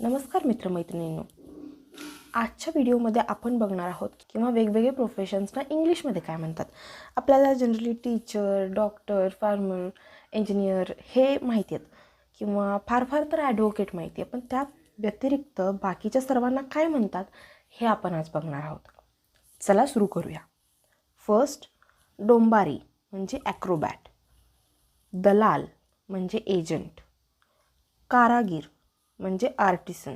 नमस्कार मित्रमैत्रिणींनो. आजच्या व्हिडिओमध्ये आपण बघणार आहोत किंवा वेगवेगळे प्रोफेशन्सना इंग्लिशमध्ये काय म्हणतात. आपल्याला generally teacher doctor farmer engineer हे माहिती आहेत. किंवा फार फार तर ॲडव्होकेट माहिती आहे. पण त्या व्यतिरिक्त बाकीच्या सर्वांना काय म्हणतात हे आपण आज बघणार आहोत. चला सुरू करूया. फर्स्ट डोंबारी म्हणजे ॲक्रोबॅट दलाल म्हणजे एजंट कारागीर म्हणजे आर्टिसन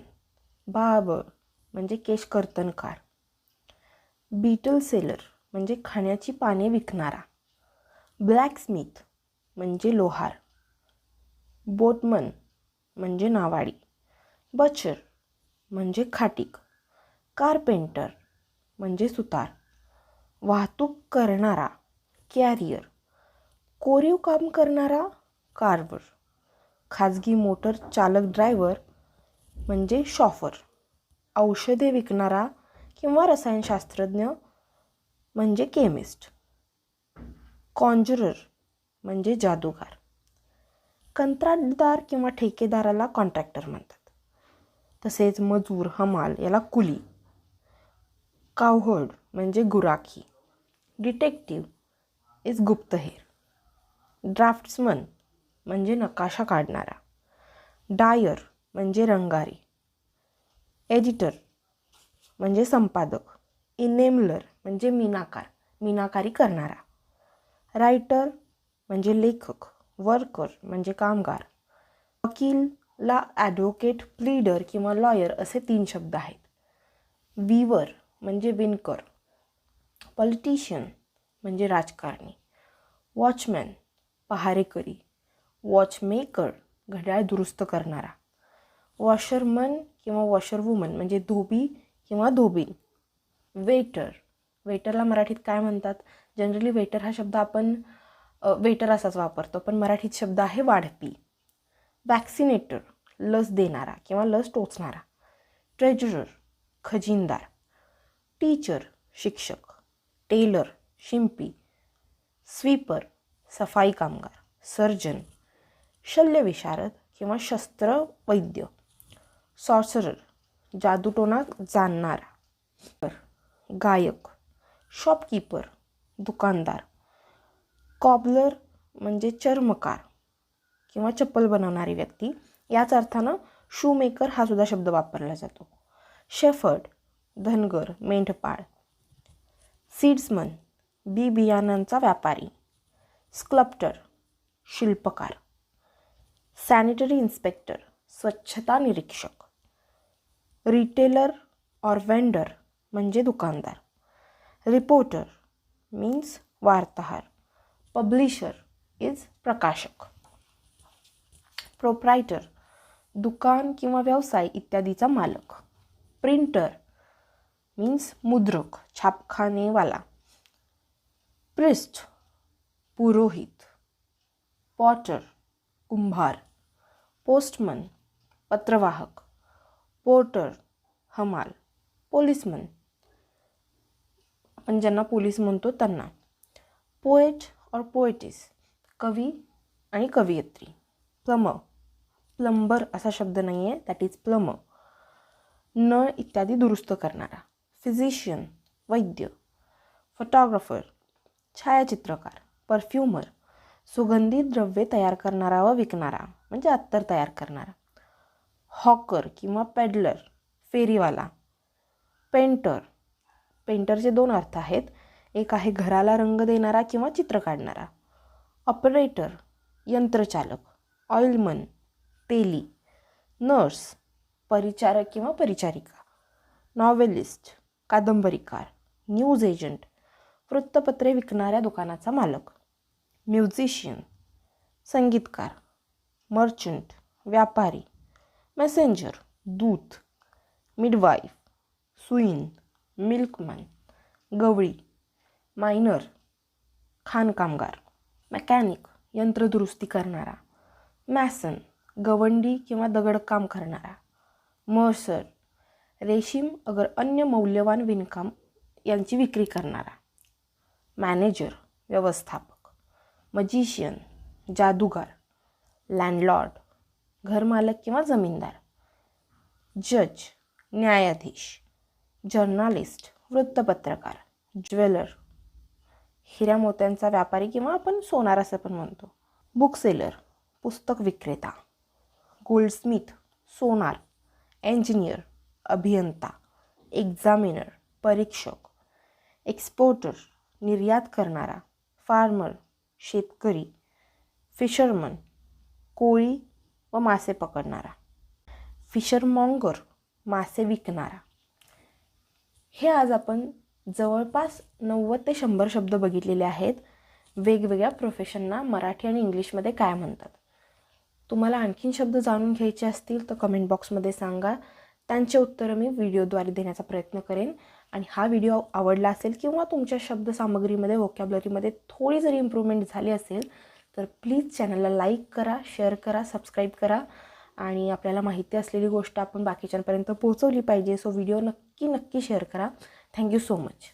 बाबर म्हणजे केश कर्तनकार बीटल सेलर म्हणजे खाण्याची पाने विकणारा ब्लॅकस्मिथ म्हणजे लोहार बोटमन म्हणजे नावाडी बचर म्हणजे खाटीक कारपेंटर म्हणजे सुतार वाहतूक करणारा कॅरियर कोरीव काम करणारा कार्वर खाजगी मोटर चालक ड्रायव्हर म्हणजे शॉफर. औषधे विकणारा किंवा रसायनशास्त्रज्ञ म्हणजे केमिस्ट. कॉन्ज्युरर म्हणजे जादूगार. कंत्राटदार किंवा ठेकेदाराला कॉन्ट्रॅक्टर म्हणतात. तसेच मजूर हमाल याला कुली. कावहड म्हणजे गुराखी. डिटेक्टिव्ह इज गुप्तहेर. ड्राफ्ट्समन म्हणजे नकाशा काढणारा. डायर म्हणजे रंगारी. एडिटर म्हणजे संपादक. इनेमलर म्हणजे मीनाकार मीनाकारी करणारा. रायटर म्हणजे लेखक वर्कर म्हणजे कामगार. वकीलला ॲडव्होकेट प्लीडर किंवा लॉयर असे तीन शब्द आहेत. विवर म्हणजे विणकर पॉलिटिशियन म्हणजे राजकारणी. वॉचमॅन पहारेकरी. वॉचमेकर घड्याळ दुरुस्त करणारा. वॉशरमन किंवा वॉशरवुमन म्हणजे धोबी किंवा धोबीन वेटर वेटरला मराठीत काय म्हणतात? जनरली वेटर हा शब्द आपण वेटर असाच वापरतो पण मराठीत शब्द आहे वाढपी. वॅक्सिनेटर लस देणारा किंवा लस टोचणारा. ट्रेजरर खजिनदार. टीचर शिक्षक. टेलर शिंपी. स्वीपर सफाई कामगार. सर्जन शल्यविशारद किंवा शस्त्र वैद्य सॉर्सरर जादूटोना जाणणारा गायक शॉपकीपर दुकानदार कॉबलर म्हणजे चर्मकार किंवा चप्पल बनवणारी व्यक्ती याच अर्थानं शूमेकर हा सुद्धा शब्द वापरला जातो. शेफर्ड धनगर मेंढपाळ सीड्समन बी बियाणांचा व्यापारी स्क्लप्टर शिल्पकार सॅनिटरी इन्स्पेक्टर स्वच्छता निरीक्षक रिटेलर ऑर वेंडर म्हणजे दुकानदार रिपोर्टर मीन्स वार्ताहर पब्लिशर इज प्रकाशक प्रोप्रायटर दुकान किंवा व्यवसाय इत्यादीचा मालक प्रिंटर मीन्स मुद्रक छापखानेवाला प्रिस्ट पुरोहित पॉटर कुंभार पोस्टमन पत्रवाहक पोर्टर हमाल पोलिसमन. आपण ज्यांना पोलीस म्हणतो त्यांना. पोएट और पोएटिस कवी आणि कवयित्री. प्लम प्लंबर असा शब्द नाही आहे दॅट इज प्लम. नळ इत्यादी दुरुस्त करणारा. फिजिशियन वैद्य फोटोग्राफर छायाचित्रकार परफ्युमर सुगंधी द्रव्ये तयार करणारा व विकणारा म्हणजे अत्तर तयार करणारा. हॉकर किंवा पेडलर फेरीवाला पेंटर. पेंटरचे दोन अर्थ आहेत. एक आहे घराला रंग देणारा किंवा चित्र काढणारा. ऑपरेटर यंत्रचालक ऑइलमन तेली नर्स परिचारक किंवा परिचारिका नॉवेलिस्ट कादंबरीकार न्यूज एजंट वृत्तपत्रे विकणाऱ्या दुकानाचा मालक म्युझिशियन संगीतकार मर्चंट व्यापारी. मॅसेंजर दूत मिडवाईफ सुईन मिल्कमॅन गवळी मायनर खाणकामगार मेकॅनिक यंत्रदुरुस्ती करणारा मॅसन गवंडी किंवा दगडकाम करणारा मर्सर रेशीम अगर अन्य मौल्यवान विणकाम यांची विक्री करणारा मॅनेजर व्यवस्थापक मजिशियन जादूगार लँडलॉर्ड घरमालक किंवा जमीनदार. जज न्यायाधीश जर्नालिस्ट वृत्तपत्रकार ज्वेलर. हिऱ्या मोत्यांचा व्यापारी किंवा आपण सोनार असं पण म्हणतो. बुकसेलर पुस्तक विक्रेता. गोल्डस्मिथ सोनार. इंजिनियर अभियंता. एक्झामिनर परीक्षक. एक्सपोर्टर निर्यात करणारा. फार्मर शेतकरी. फिशरमन कोळी व मासे पकडणारा. फिशरमॉंगर मासे विकणारा. हे आज आपण जवळपास नव्वद ते शंभर शब्द बघितलेले आहेत. वेगवेगळ्या प्रोफेशनना मराठी आणि इंग्लिशमध्ये काय म्हणतात. तुम्हाला आणखीन शब्द जाणून घ्यायचे असतील तर कमेंट बॉक्समध्ये सांगा. त्यांचे उत्तरं मी व्हिडिओद्वारे देण्याचा प्रयत्न करेन. आणि हा व्हिडिओ आवडला असेल किंवा तुमच्या शब्दसामग्रीमध्ये वोकॅबलरीमध्ये थोडी जरी इम्प्रूव्हमेंट झाली असेल तर प्लीज चॅनलला लाईक करा शेअर करा सबस्क्राईब करा आणि आपल्याला माहिती असलेली गोष्ट आपण बाकीच्यांपर्यंत पोहोचवली पाहिजे. सो व्हिडिओ नक्की नक्की शेअर करा. Thank you so much.